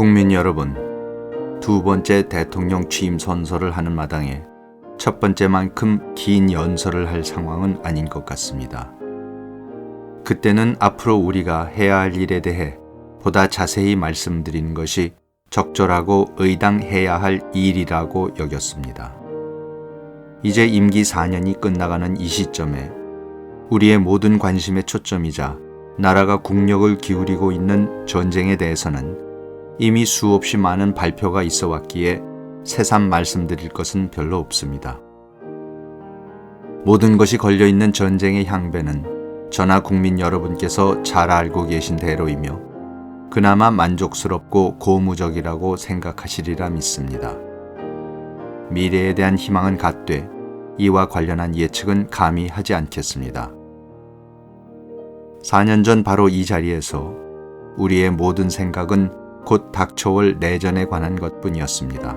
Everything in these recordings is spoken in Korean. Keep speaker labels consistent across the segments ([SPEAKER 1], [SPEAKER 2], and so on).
[SPEAKER 1] 국민 여러분, 두 번째 대통령 취임 선서를 하는 마당에 첫 번째만큼 긴 연설을 할 상황은 아닌 것 같습니다. 그때는 앞으로 우리가 해야 할 일에 대해 보다 자세히 말씀드리는 것이 적절하고 의당해야 할 일이라고 여겼습니다. 이제 임기 4년이 끝나가는 이 시점에 우리의 모든 관심의 초점이자 나라가 국력을 기울이고 있는 전쟁에 대해서는 이미 수없이 많은 발표가 있어 왔기에 새삼 말씀드릴 것은 별로 없습니다. 모든 것이 걸려 있는 전쟁의 향배는 전하 국민 여러분께서 잘 알고 계신 대로이며 그나마 만족스럽고 고무적이라고 생각하시리라 믿습니다. 미래에 대한 희망은 갖되 이와 관련한 예측은 감히 하지 않겠습니다. 4년 전 바로 이 자리에서 우리의 모든 생각은 곧 닥쳐올 내전에 관한 것 뿐이었습니다.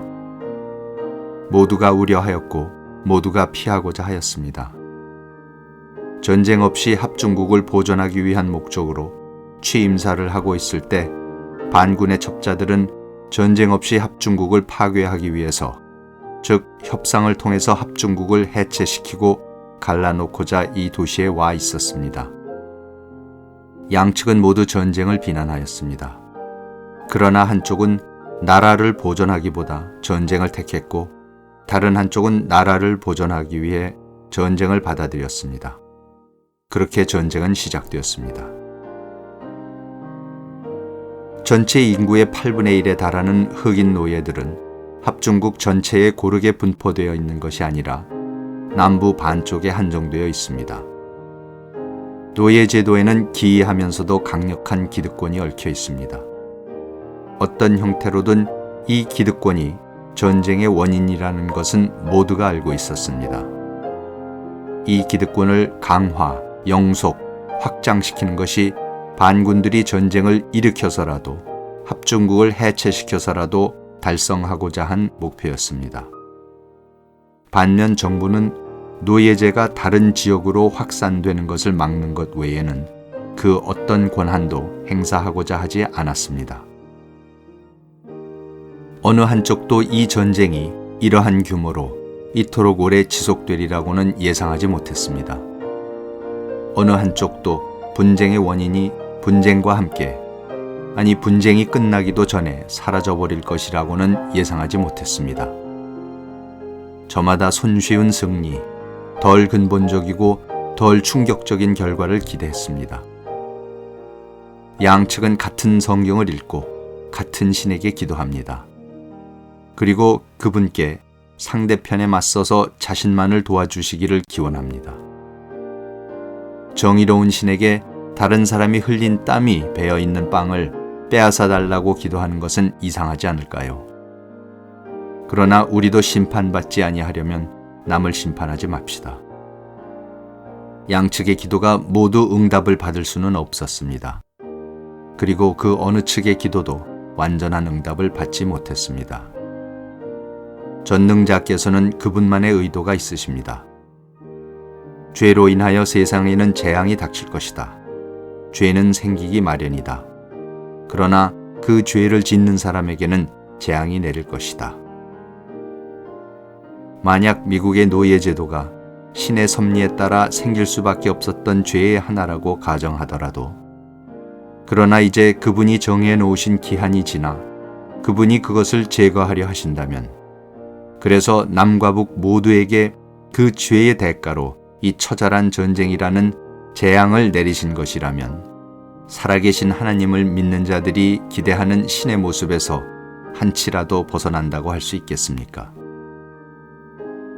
[SPEAKER 1] 모두가 우려하였고 모두가 피하고자 하였습니다. 전쟁 없이 합중국을 보존하기 위한 목적으로 취임사를 하고 있을 때 반군의 첩자들은 전쟁 없이 합중국을 파괴하기 위해서 즉 협상을 통해서 합중국을 해체시키고 갈라놓고자 이 도시에 와 있었습니다. 양측은 모두 전쟁을 비난하였습니다. 그러나 한쪽은 나라를 보존하기보다 전쟁을 택했고 다른 한쪽은 나라를 보존하기 위해 전쟁을 받아들였습니다. 그렇게 전쟁은 시작되었습니다. 전체 인구의 8분의 1에 달하는 흑인 노예들은 합중국 전체에 고르게 분포되어 있는 것이 아니라 남부 반쪽에 한정되어 있습니다. 노예 제도에는 기이하면서도 강력한 기득권이 얽혀 있습니다. 어떤 형태로든 이 기득권이 전쟁의 원인이라는 것은 모두가 알고 있었습니다. 이 기득권을 강화, 영속, 확장시키는 것이 반군들이 전쟁을 일으켜서라도 합중국을 해체시켜서라도 달성하고자 한 목표였습니다. 반면 정부는 노예제가 다른 지역으로 확산되는 것을 막는 것 외에는 그 어떤 권한도 행사하고자 하지 않았습니다. 어느 한쪽도 이 전쟁이 이러한 규모로 이토록 오래 지속되리라고는 예상하지 못했습니다. 어느 한쪽도 분쟁의 원인이 분쟁과 함께 아니 분쟁이 끝나기도 전에 사라져버릴 것이라고는 예상하지 못했습니다. 저마다 손쉬운 승리, 덜 근본적이고 덜 충격적인 결과를 기대했습니다. 양측은 같은 성경을 읽고 같은 신에게 기도합니다. 그리고 그분께 상대편에 맞서서 자신만을 도와주시기를 기원합니다. 정의로운 신에게 다른 사람이 흘린 땀이 배어 있는 빵을 빼앗아 달라고 기도하는 것은 이상하지 않을까요? 그러나 우리도 심판받지 아니하려면 남을 심판하지 맙시다. 양측의 기도가 모두 응답을 받을 수는 없었습니다. 그리고 그 어느 측의 기도도 완전한 응답을 받지 못했습니다. 전능자께서는 그분만의 의도가 있으십니다. 죄로 인하여 세상에는 재앙이 닥칠 것이다. 죄는 생기기 마련이다. 그러나 그 죄를 짓는 사람에게는 재앙이 내릴 것이다. 만약 미국의 노예 제도가 신의 섭리에 따라 생길 수밖에 없었던 죄의 하나라고 가정하더라도 그러나 이제 그분이 정해 놓으신 기한이 지나 그분이 그것을 제거하려 하신다면 그래서 남과 북 모두에게 그 죄의 대가로 이 처절한 전쟁이라는 재앙을 내리신 것이라면 살아계신 하나님을 믿는 자들이 기대하는 신의 모습에서 한치라도 벗어난다고 할 수 있겠습니까?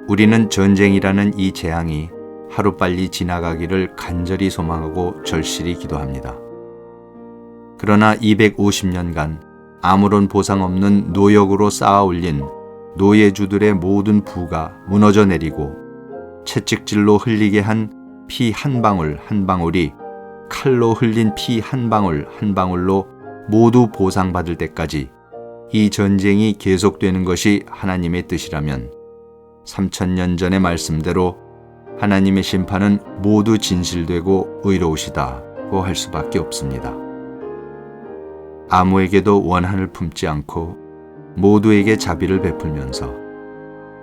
[SPEAKER 1] 우리는 전쟁이라는 이 재앙이 하루빨리 지나가기를 간절히 소망하고 절실히 기도합니다. 그러나 250년간 아무런 보상 없는 노역으로 쌓아 올린 노예주들의 모든 부가 무너져 내리고 채찍질로 흘리게 한 피 한 방울 한 방울이 칼로 흘린 피 한 방울 한 방울로 모두 보상받을 때까지 이 전쟁이 계속되는 것이 하나님의 뜻이라면 3천년 전의 말씀대로 하나님의 심판은 모두 진실되고 의로우시다고 할 수밖에 없습니다. 아무에게도 원한을 품지 않고 모두에게 자비를 베풀면서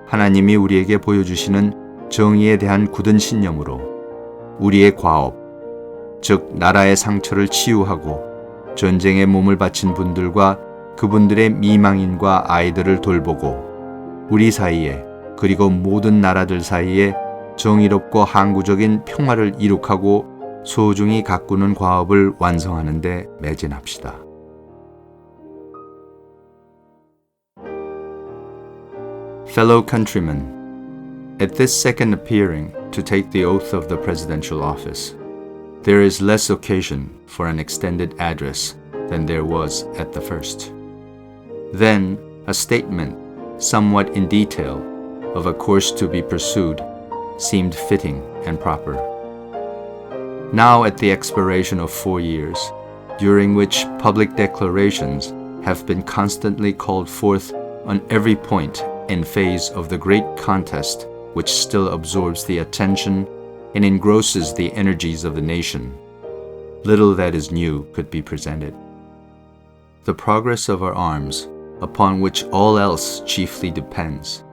[SPEAKER 1] 하나님이 우리에게 보여주시는 정의에 대한 굳은 신념으로 우리의 과업, 즉 나라의 상처를 치유하고 전쟁에 몸을 바친 분들과 그분들의 미망인과 아이들을 돌보고 우리 사이에 그리고 모든 나라들 사이에 정의롭고 항구적인 평화를 이룩하고 소중히 가꾸는 과업을 완성하는 데 매진합시다. Fellow countrymen, at this second appearing to take the oath of the presidential office, there is less occasion for an extended address than there was at the first. Then, a statement, somewhat in detail, of a course to be pursued seemed fitting and proper. Now, at the expiration of four years, during which public declarations have been constantly called forth on every point and phase of the great contest which still absorbs the attention and engrosses the energies of the nation, little that is new could be presented. The progress of our arms, upon which all else chiefly depends,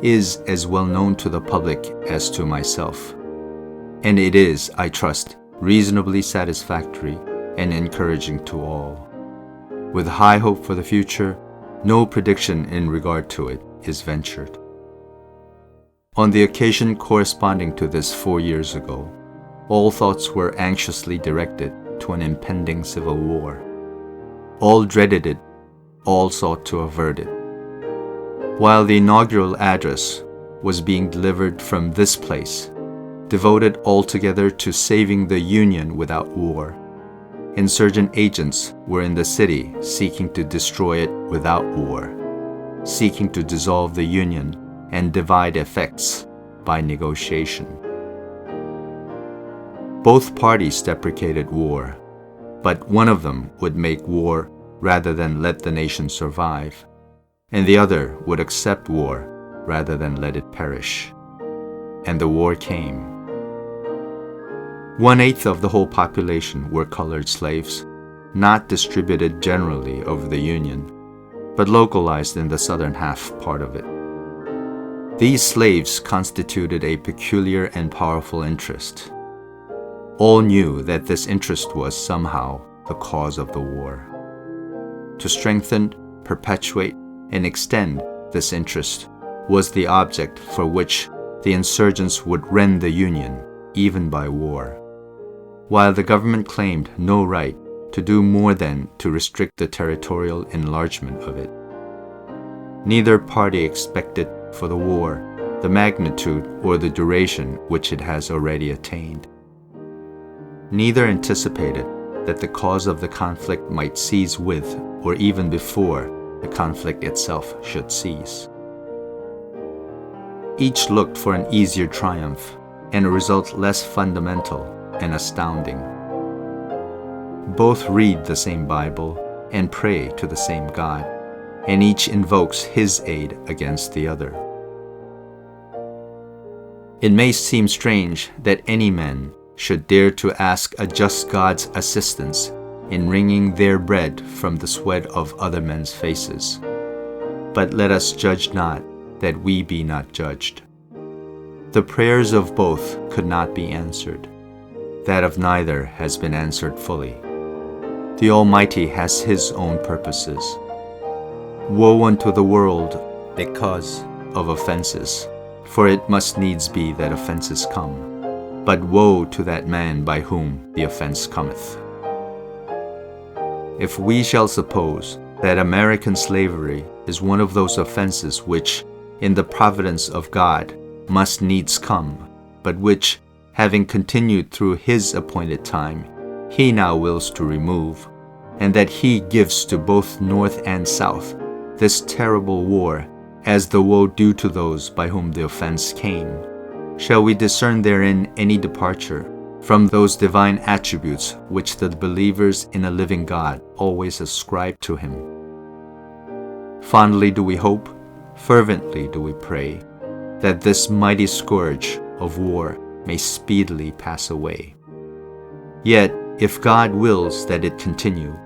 [SPEAKER 1] is as well known to the public as to myself. And it is, I trust, reasonably satisfactory and encouraging to all. With high hope for the future, no prediction in regard to it is ventured. On the occasion corresponding to this four years ago, all thoughts were anxiously directed to an impending civil war. All dreaded it, all sought to avert it. While the inaugural address was being delivered from this place, devoted altogether to saving the Union without war, insurgent agents were in the city seeking to destroy it without war seeking to dissolve the Union and divide effects by negotiation. Both parties deprecated war, but one of them would make war rather than let the nation survive, and the other would accept war rather than let it perish. And the war came. One eighth of the whole population were colored slaves, not distributed generally over the Union but localized in the southern half part of it. These slaves constituted a peculiar and powerful interest. All knew that this interest was somehow the cause of the war. To strengthen, perpetuate, and extend this interest was the object for which the insurgents would rend the Union, even by war. While the government claimed no right to do more than to restrict the territorial enlargement of it. Neither party expected for the war the magnitude or the duration which it has already attained. Neither anticipated that the cause of the conflict might cease with or even before the conflict itself should cease. Each looked for an easier triumph and a result less fundamental and astounding both read the same Bible and pray to the same God, and each invokes his aid against the other. It may seem strange that any man should dare to ask a just God's assistance in wringing their bread from the sweat of other men's faces. But let us judge not, that we be not judged. The prayers of both could not be answered. That of neither has been answered fully. The Almighty has His own purposes. Woe unto the world because of offenses, for it must needs be that offenses come. But woe to that man by whom the offense cometh. If we shall suppose that American slavery is one of those offenses which, in the providence of God, must needs come, but which, having continued through His appointed time, He now wills to remove, and that he gives to both North and South this terrible war as the woe due to those by whom the offense came. Shall we discern therein any departure from those divine attributes which the believers in a living God always ascribe to him? Fondly do we hope, fervently do we pray, that this mighty scourge of war may speedily pass away. Yet, if God wills that it continue,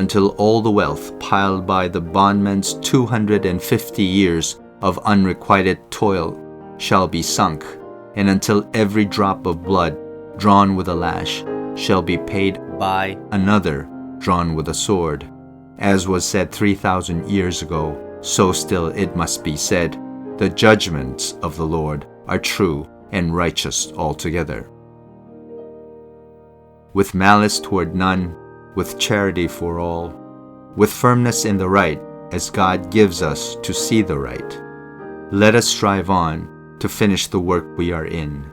[SPEAKER 1] until all the wealth piled by the bondman's 250 years of unrequited toil shall be sunk, and until every drop of blood drawn with a lash shall be paid by another drawn with a sword. As was said 3,000 years ago, so still it must be said the judgments of the Lord are true and righteous altogether. With malice toward none, with charity for all, with firmness in the right, as God gives us to see the right. Let us strive on to finish the work we are in,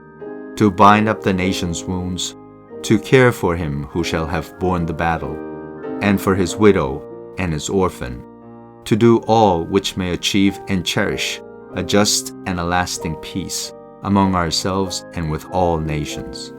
[SPEAKER 1] to bind up the nation's wounds, to care for him who shall have borne the battle, and for his widow and his orphan, to do all which may achieve and cherish a just and a lasting peace among ourselves and with all nations.